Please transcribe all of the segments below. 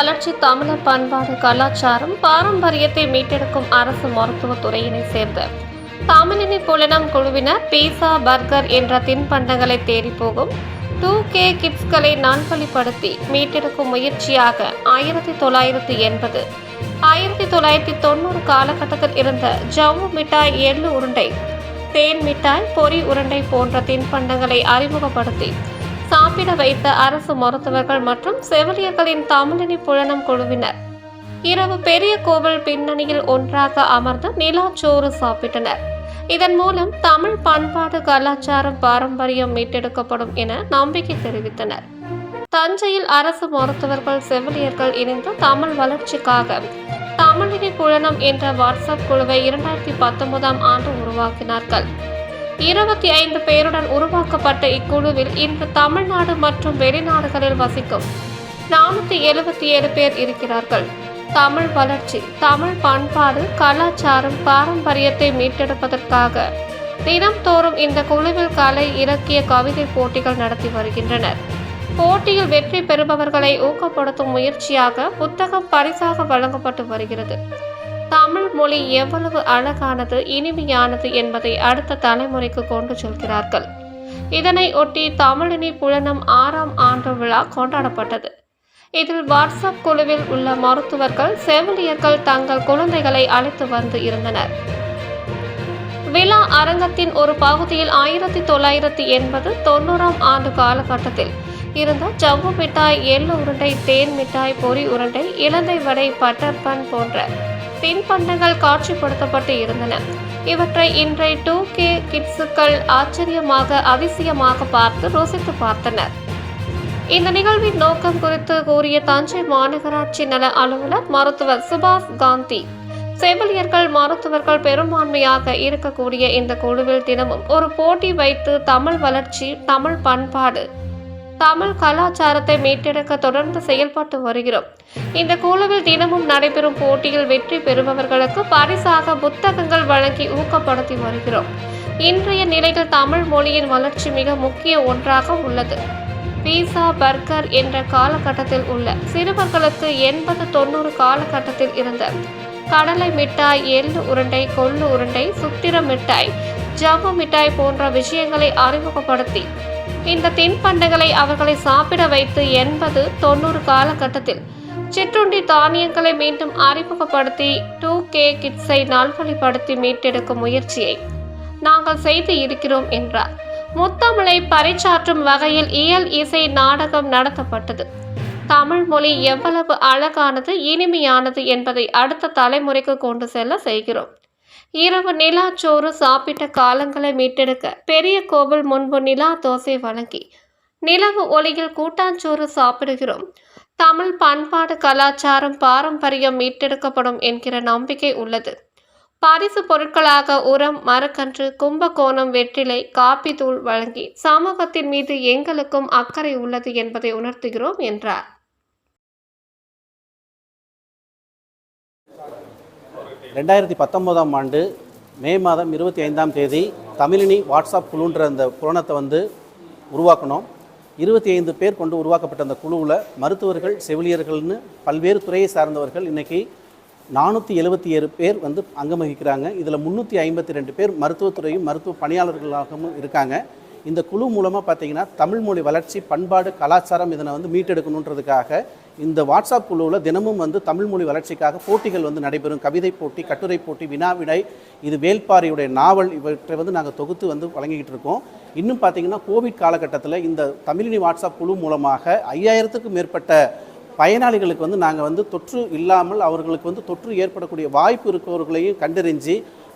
வளர்ச்சி தமிழர் பண்பாடு கலாச்சாரம் பாரம்பரியத்தை மீட்டெடுக்கும் அரசு மருத்துவத் துறையினை சேர்ந்த தமிழினி புலனம் குழுவினர் பீஸா பர்கர் என்ற தின்பண்டங்களை தேடி போகும் டூ கே கிட்ஸ்களை நல்வழிப்படுத்தி மீட்டெடுக்கும் முயற்சியாக ஆயிரத்தி தொள்ளாயிரத்தி எண்பது. ஆயிரத்தி தொள்ளாயிரத்தி தொண்ணூறு காலகட்டத்தில் இருந்த ஜவ்வு மிட்டாய் எள்ளு உருண்டை தேன் மிட்டாய் பொறி உருண்டை போன்ற தின்பண்டங்களை அறிமுகப்படுத்தி சாப்பிட வைத்த அரசு மருத்துவர்கள் மற்றும் செவிலியர்களின் தமிழினி புலனம் குழுவினர். இரவு பெரிய கோவில் பின்னணியில் ஒன்றாக அமர்ந்து நிலாச்சோறு சாப்பிட்டனர். இதன் மூலம் தமிழ் பண்பாடு கலாச்சாரம் பாரம்பரியம் மீட்டெடுக்கப்படும் என நம்பிக்கை தெரிவித்தனர். தஞ்சையில் அரசு மருத்துவர்கள் செவிலியர்கள் இணைந்து தமிழ் வளர்ச்சிக்காக தமிழினி புலனம் என்ற வாட்ஸ்அப் குழுவை இரண்டாயிரத்தி பத்தொன்பதாம் ஆண்டு உருவாக்கினார்கள். இருபத்தி ஐந்து பேருடன் உருவாக்கப்பட்ட இக்குழுவில் இன்று தமிழ்நாடு மற்றும் வெளிநாடுகளில் வசிக்கும் நானூற்றி எழுபத்தி ஏழு பேர் இருக்கிறார்கள். தமிழ் வளர்ச்சி தமிழ் பண்பாடு கலாச்சாரம் பாரம்பரியத்தை மீட்டெடுப்பதற்காக தினம்தோறும் இந்த குழுவில் கலை இலக்கிய கவிதை போட்டிகள் நடத்தி வருகின்றனர். போட்டியில் வெற்றி பெறுபவர்களை ஊக்கப்படுத்தும் முயற்சியாக புத்தகம் பரிசாக வழங்கப்பட்டு வருகிறது. தமிழ் மொழி எவ்வளவு அழகானது இனிமையானது என்பதை அடுத்த தலைமுறைக்கு கொண்டு செல்கிறார்கள். இதனை ஒட்டி தமிழினி புலனம் ஆறாம் ஆண்டு விழா கொண்டாடப்பட்டது. இதில் வாட்ஸ்அப் குழுவில் உள்ள மருத்துவர்கள் செவிலியர்கள் தங்கள் குழந்தைகளை அழைத்து வந்து இருந்தனர். விழா அரங்கத்தின் ஒரு பகுதியில் ஆயிரத்தி தொள்ளாயிரத்தி எண்பது தொண்ணூறாம் ஆண்டு காலகட்டத்தில் இருந்த ஜவ்வு மிட்டாய் எள்ளு உருண்டை தேன் மிட்டாய் பொறி உருண்டை இலந்தை வடை பட்டர்பன் போன்ற தின்பண்டங்கள் காட்சிப்படுத்தப்பட்டு இருந்தன. இவற்றை இன்றைய டூ கே கிட்ஸுக்கள் ஆச்சரியமாக அதிசயமாக பார்த்து ருசித்து பார்த்தனர். இந்த நிகழ்வின் நோக்கம் குறித்து கூறிய தஞ்சை மாநகராட்சி நல அலுவலர் மருத்துவர் சுபாஷ் காந்தி செவிலியர்கள் மருத்துவர்கள் பெரும்பான்மையாக இருக்கக்கூடிய இந்த குழுவில் தினமும் ஒரு போட்டி வைத்து தமிழ் வளர்ச்சி தமிழ் பண்பாடு தமிழ் கலாச்சாரத்தை மீட்டெடுக்க தொடர்ந்து செயல்பட்டு வருகிறோம். இந்த குழுவில் தினமும் நடைபெறும் போட்டியில் வெற்றி பெறுபவர்களுக்கு பரிசாக புத்தகங்கள் வழங்கி ஊக்கப்படுத்தி வருகிறோம். இன்றைய நிலையில் தமிழ் மொழியின் வளர்ச்சி மிக முக்கிய ஒன்றாக உள்ளது. பீஸா பர்கர் என்ற காலகட்டத்தில் உள்ள சிறுவர்களுக்கு எண்பது தொண்ணூறு காலகட்டத்தில் இருந்த கடலை மிட்டாய் எள்ளு உருண்டை கொள்ளு உருண்டை சுத்திர மிட்டாய் ஜவ்வு மிட்டாய் போன்ற விஷயங்களை அறிமுகப்படுத்தி இந்த தின்பண்டங்களை அவர்களை சாப்பிட வைத்து எண்பது தொண்ணூறு காலகட்டத்தில். சிற்றுண்டி தானியங்களை மீண்டும் அறிமுகப்படுத்தி டூ கே கிட்ஸை நல்வழிப்படுத்தி மீட்டெடுக்கும் முயற்சியை நாங்கள் செய்து இருக்கிறோம் என்றார். முத்தமிழை பறிச்சாற்றும் வகையில் இயல் இசை நாடகம் நடத்தப்பட்டது. தமிழ் மொழி எவ்வளவு அழகானது இனிமையானது என்பதை அடுத்த தலைமுறைக்கு கொண்டு செல்ல செய்கிறோம். இரவு நிலாச்சோறு சாப்பிட்ட காலங்களை மீட்டெடுக்க பெரிய கோவில் முன்பு நிலா தோசை வழங்கி நிலவு ஒளியில் கூட்டாஞ்சோறு சாப்பிடுகிறோம். தமிழ் பண்பாடு கலாச்சாரம் பாரம்பரியம் மீட்டெடுக்கப்படும் என்கிற நம்பிக்கை உள்ளது. பரிசு பொருட்களாக உரம் மரக்கன்று கும்பகோணம் வெற்றிலை காப்பி தூள் வழங்கி சமூகத்தின் மீது எங்களுக்கும் அக்கறை உள்ளது என்பதை உணர்த்துகிறோம் என்றார். ரெண்டாயிரத்தி பத்தொம்போதாம் ஆண்டு மே மாதம் இருபத்தி ஐந்தாம் தேதி தமிழினி வாட்ஸ்அப் குழுன்ற அந்த புலனத்தை வந்து உருவாக்கணும். இருபத்தி ஐந்து பேர் கொண்டு உருவாக்கப்பட்ட அந்த குழுவில் மருத்துவர்கள் செவிலியர்கள்னு பல்வேறு துறையை சார்ந்தவர்கள் இன்றைக்கி நானூற்றி எழுபத்தி ஏழு பேர் வந்து அங்கம் வகிக்கிறாங்க இதில் முந்நூற்றி ஐம்பத்தி ரெண்டு பேர் மருத்துவத்துறையும் மருத்துவ பணியாளர்களாகவும் இருக்காங்க. இந்த குழு மூலமாக பார்த்தீங்கன்னா தமிழ் மொழி வளர்ச்சி பண்பாடு கலாச்சாரம் இதனை வந்து மீட்டெடுக்கணுன்றதுக்காக இந்த வாட்ஸ்அப் குழுவில் தினமும் வந்து தமிழ் மொழி வளர்ச்சிக்காக போட்டிகள் வந்து நடைபெறும். கவிதை போட்டி கட்டுரை போட்டி வினாவிடை இது வேல்பாரியுடைய நாவல் இவற்றை வந்து நாங்கள் தொகுத்து வந்து வழங்கிக்கிட்டு இருக்கோம். இன்னும் பார்த்தீங்கன்னா கோவிட் காலகட்டத்தில் இந்த தமிழினி வாட்ஸ்அப் குழு மூலமாக ஐயாயிரத்துக்கும் மேற்பட்ட பயனாளிகளுக்கு வந்து நாங்கள் வந்து தொற்று இல்லாமல் அவர்களுக்கு வந்து தொற்று ஏற்படக்கூடிய வாய்ப்பு இருக்கவர்களையும் கண்டறிஞ்சு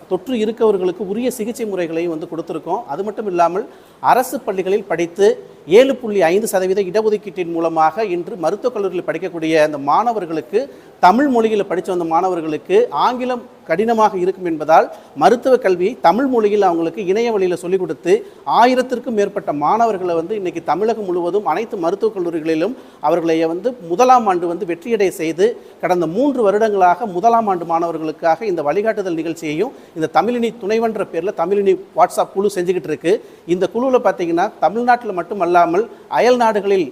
தொற்று இருக்கவர்களுக்கு உரிய சிகிச்சை முறைகளையும் வந்து கொடுத்துருக்கோம். அது மட்டும் இல்லாமல் அரசு பள்ளிகளில் படித்து ஏழு புள்ளி ஐந்து சதவீத இடஒதுக்கீட்டின் மூலமாக இன்று மருத்துவக் கல்லூரியில் படிக்கக்கூடிய அந்த மாணவர்களுக்கு தமிழ் மொழியில் படித்த வந்த மாணவர்களுக்கு ஆங்கிலம் கடினமாக இருக்கும் என்பதால் மருத்துவ கல்வியை தமிழ் மொழியில் அவங்களுக்கு இணைய வழியில் சொல்லிக் கொடுத்து ஆயிரத்திற்கும் மேற்பட்ட மாணவர்களை வந்து இன்றைக்கி தமிழகம் முழுவதும் அனைத்து மருத்துவக் கல்லூரிகளிலும் அவர்களை வந்து முதலாம் ஆண்டு வந்து வெற்றியடை செய்து கடந்த மூன்று வருடங்களாக முதலாம் ஆண்டு மாணவர்களுக்காக இந்த வழிகாட்டுதல் நிகழ்ச்சியையும் இந்த தமிழினி துணைவன்ற பேரில் தமிழினி வாட்ஸ்அப் குழு செஞ்சுக்கிட்டு இருக்கு. இந்த குழுவில் பார்த்தீங்கன்னா தமிழ்நாட்டில் மட்டுமல்ல அல்லாமல் அயல் நாடுகளில்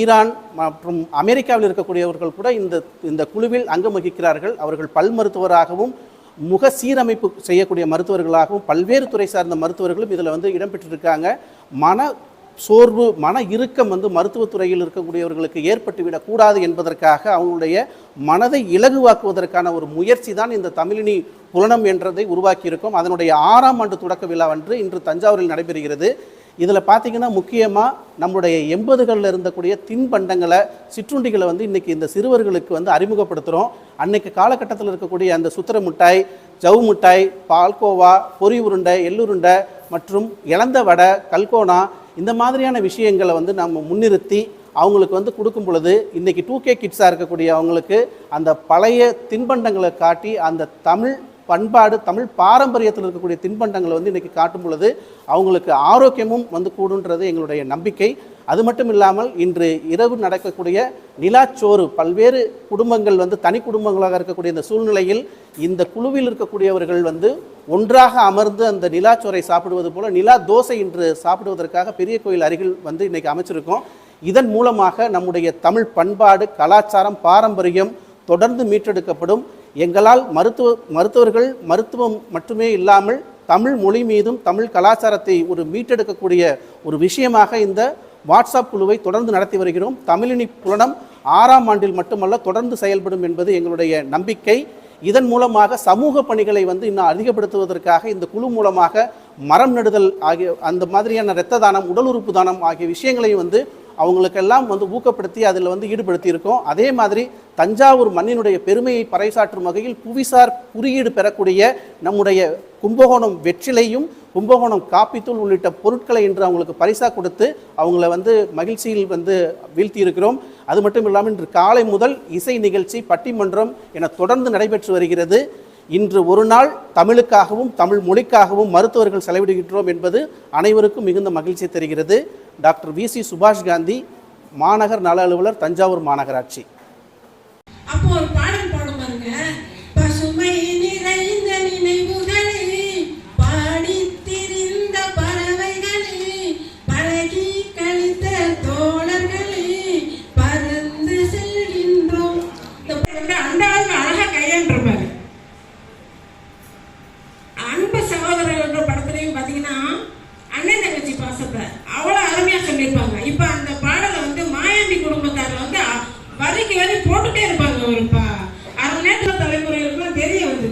ஈரான் மற்றும் அமெரிக்காவில் இருக்கக்கூடியவர்கள் கூட இந்த இந்த குழுவில் அங்கம் வகிக்கிறார்கள். அவர்கள் பல் மருத்துவராகவும் முக சீரமைப்பு செய்யக்கூடிய மருத்துவர்களாகவும் பல்வேறு துறை சார்ந்த மருத்துவர்களும் இதில் வந்து இடம்பெற்றிருக்காங்க மன சோர்வு மன இறுக்கம் வந்து மருத்துவத்துறையில் இருக்கக்கூடியவர்களுக்கு ஏற்பட்டுவிடக்கூடாது என்பதற்காக அவங்களுடைய மனதை இலகுவாக்குவதற்கான ஒரு முயற்சி தான் இந்த தமிழினி புலனம் என்றதை உருவாக்கியிருக்கோம். அதனுடைய ஆறாம் ஆண்டு தொடக்க விழா அன்று இன்று தஞ்சாவூரில் நடைபெறுகிறது. இதில் பார்த்தீங்கன்னா முக்கியமாக நம்முடைய எண்பதுகளில் இருந்தக்கூடிய தின்பண்டங்களை சிற்றுண்டிகளை வந்து இன்றைக்கி இந்த சிறுவர்களுக்கு வந்து அறிமுகப்படுத்துகிறோம் அன்றைக்கு காலகட்டத்தில் இருக்கக்கூடிய அந்த சுத்திர மிட்டாய் ஜவு மிட்டாய் பால்கோவா பொரி உருண்டை எள்ளுருண்டை மற்றும் இளந்த வடை கல்கோனா இந்த மாதிரியான விஷயங்களை வந்து நம்ம முன்னிறுத்தி அவங்களுக்கு வந்து கொடுக்கும் பொழுது இன்றைக்கி டூ கே கிட்ஸாக இருக்கக்கூடிய அவங்களுக்கு அந்த பழைய தின்பண்டங்களை காட்டி அந்த தமிழ் பண்பாடு தமிழ் பாரம்பரியத்தில் இருக்கக்கூடிய தின்பண்டங்களை வந்து இன்றைக்கி காட்டும் பொழுது அவங்களுக்கு ஆரோக்கியமும் வந்து கூடுன்றது எங்களுடைய நம்பிக்கை. அது மட்டும் இல்லாமல் இன்று இரவு நடக்கக்கூடிய நிலாச்சோறு பல்வேறு குடும்பங்கள் வந்து தனி குடும்பங்களாக இருக்கக்கூடிய இந்த சூழ்நிலையில் இந்த குழுவில் இருக்கக்கூடியவர்கள் வந்து ஒன்றாக அமர்ந்து அந்த நிலாச்சோரை சாப்பிடுவது போல நிலா தோசை இன்று சாப்பிடுவதற்காக பெரிய கோயில் அருகில் வந்து இன்னைக்கு அமைச்சிருக்கோம். இதன் மூலமாக நம்முடைய தமிழ் பண்பாடு கலாச்சாரம் பாரம்பரியம் தொடர்ந்து மீட்டெடுக்கப்படும். எங்களால் மருத்துவ மருத்துவர்கள் மருத்துவம் மட்டுமே இல்லாமல் தமிழ் மொழி மீதும் தமிழ் கலாச்சாரத்தை ஒரு மீட்டெடுக்கக்கூடிய ஒரு விஷயமாக இந்த வாட்ஸ்அப் குழுவை தொடர்ந்து நடத்தி வருகிறோம். தமிழினி புலனம் ஆறாம் ஆண்டில் மட்டுமல்ல தொடர்ந்து செயல்படும் என்பது எங்களுடைய நம்பிக்கை. இதன் மூலமாக சமூக பணிகளை வந்து இன்னும் அதிகப்படுத்துவதற்காக இந்த குழு மூலமாக மரம் நடுதல் ஆகிய அந்த மாதிரியான இரத்த தானம் உடல் உறுப்பு தானம் ஆகிய விஷயங்களையும் வந்து அவங்களுக்கெல்லாம் வந்து ஊக்கப்படுத்தி அதில் வந்து ஈடுபடுத்தி இருக்கோம் அதே மாதிரி தஞ்சாவூர் மண்ணினுடைய பெருமையை பறைசாற்றும் வகையில் புவிசார் குறியீடு பெறக்கூடிய நம்முடைய கும்பகோணம் வெற்றிலையும் கும்பகோணம் காப்பித்தூள் உள்ளிட்ட பொருட்களை இன்று அவங்களுக்கு பரிசாக கொடுத்து அவங்கள வந்து மகிழ்ச்சியில் வந்து வீழ்த்தி இருக்கிறோம் அது மட்டும் இல்லாமல் இன்று காலை முதல் இசை நிகழ்ச்சி பட்டிமன்றம் என தொடர்ந்து நடைபெற்று வருகிறது. இன்று ஒரு நாள் தமிழுக்காகவும் தமிழ் மொழிக்காகவும் மருத்துவர்கள் செலவிடுகின்றோம் என்பது அனைவருக்கும் மிகுந்த மகிழ்ச்சி தருகிறது. Doctor V C Subash Gandhi மாநகர் நல அலுவலர் தஞ்சாவூர் மாநகராட்சி.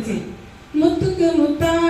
थे मुत्तु मुत्ता